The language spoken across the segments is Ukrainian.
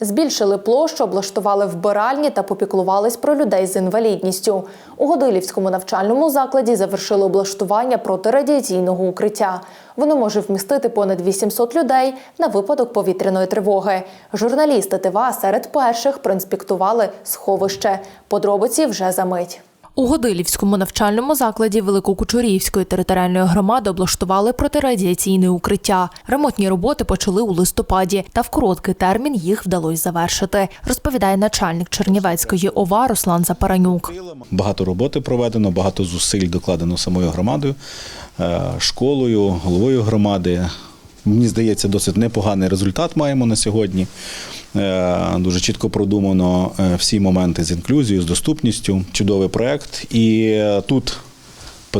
Збільшили площу, облаштували вбиральні та попіклувались про людей з інвалідністю. У Годилівському навчальному закладі завершили облаштування протирадіаційного укриття. Воно може вмістити понад 800 людей на випадок повітряної тривоги. Журналісти ТВА серед перших проінспектували сховище. Подробиці вже за мить. У Годилівському навчальному закладі Великокучурівської територіальної громади облаштували протирадіаційне укриття. Ремонтні роботи почали у листопаді, та в короткий термін їх вдалося завершити, розповідає начальник Чернівецької ОВА Руслан Запаранюк. Багато роботи проведено, багато зусиль докладено самою громадою, е, школою, головою громади. Мені здається, досить непоганий результат маємо на сьогодні. Е, Дуже чітко продумано е, всі моменти з інклюзією, з доступністю. Чудовий проект. І е, тут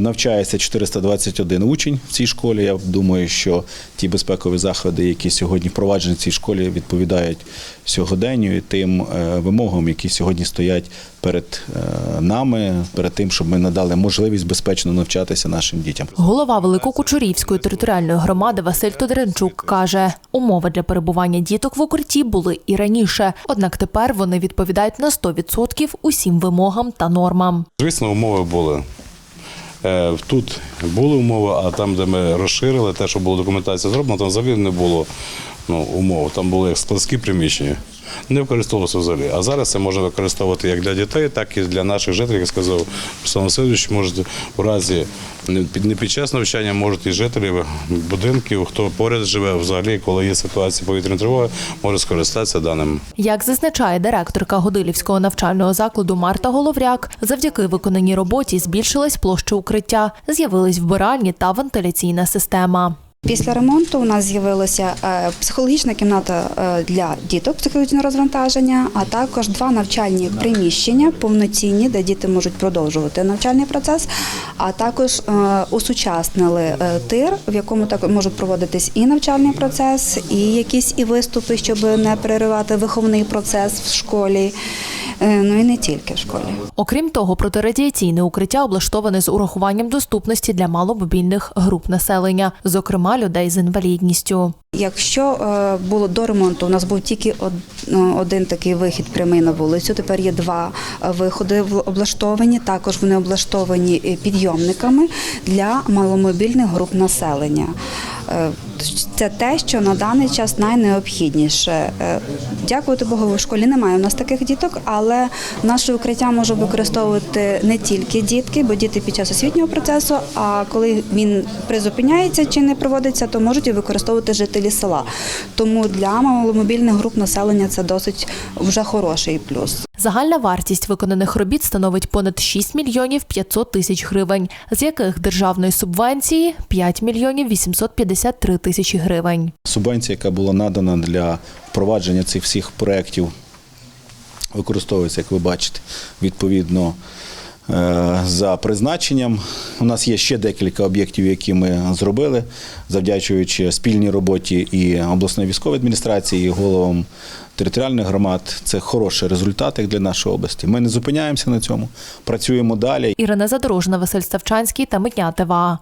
навчається 421 учень в цій школі. Я думаю, що ті безпекові заходи, які сьогодні впроваджені в цій школі, відповідають сьогоденню і тим е, вимогам, які сьогодні стоять перед е, нами, перед тим, щоб ми надали можливість безпечно навчатися нашим дітям. Голова Великокучурівської територіальної громади Василь Тодоренчук каже, умови для перебування діток в укритті були і раніше, однак тепер вони відповідають на 100% усім вимогам та нормам. Звісно, умови були. Е, Тут були умови, а там, де ми розширили, те, що було документація зроблена, там взагалі не було ну, умов. Там були складські приміщення. Не використовувалося взагалі. А зараз це можна використовувати як для дітей, так і для наших жителів, як сказав Руслан Васильович, можуть у разі не під, час навчання можуть і жителі будинків, хто поряд живе, взагалі, коли є ситуація повітряної тривоги, може скористатися даним Як зазначає директорка Годилівського навчального закладу Марта Головряк, завдяки виконаній роботі збільшилась площа укриття, з'явились вбиральні та вентиляційна система. Після ремонту у нас з'явилася е, психологічна кімната е, для діток психологічного розвантаження, а також два навчальні приміщення повноцінні, де діти можуть продовжувати навчальний процес. А також усучаснили е, тир, в якому так можуть проводитись і навчальний процес, і якісь і виступи, щоб не переривати виховний процес в школі. Ну і не тільки в школі. Окрім того, протирадіаційне укриття облаштоване з урахуванням доступності для маломобільних груп населення, зокрема людей з інвалідністю. Якщо е, було до ремонту, у нас був тільки ну, один такий вихід прямий на вулицю. Тепер є два е, виходи облаштовані. Також вони облаштовані е, підйомниками для маломобільних груп населення. Це те, що на даний час найнеобхідніше. Е, Дякувати Богу, в школі немає у нас таких діток, але наше укриття може використовувати не тільки дітки, бо діти під час освітнього процесу. А коли він призупиняється чи не проводиться, то можуть і використовувати жителі села. Тому для маломобільних груп населення це досить вже хороший плюс. Загальна вартість виконаних робіт становить понад 6 мільйонів 500 тисяч гривень, з яких державної субвенції 5 мільйонів 853 тисячі гривень. Субвенція, яка була надана для впровадження цих всіх проєктів, використовується, як ви бачите, відповідно е, за призначенням. У нас є ще декілька об'єктів, які ми зробили, завдячуючи спільній роботі і обласної військової адміністрації, і головам територіальних громад. Це хороший результат як для нашої області. Ми не зупиняємося на цьому, працюємо далі. Ірина Задорожна, Василь Ставчанський та Митня ТВА.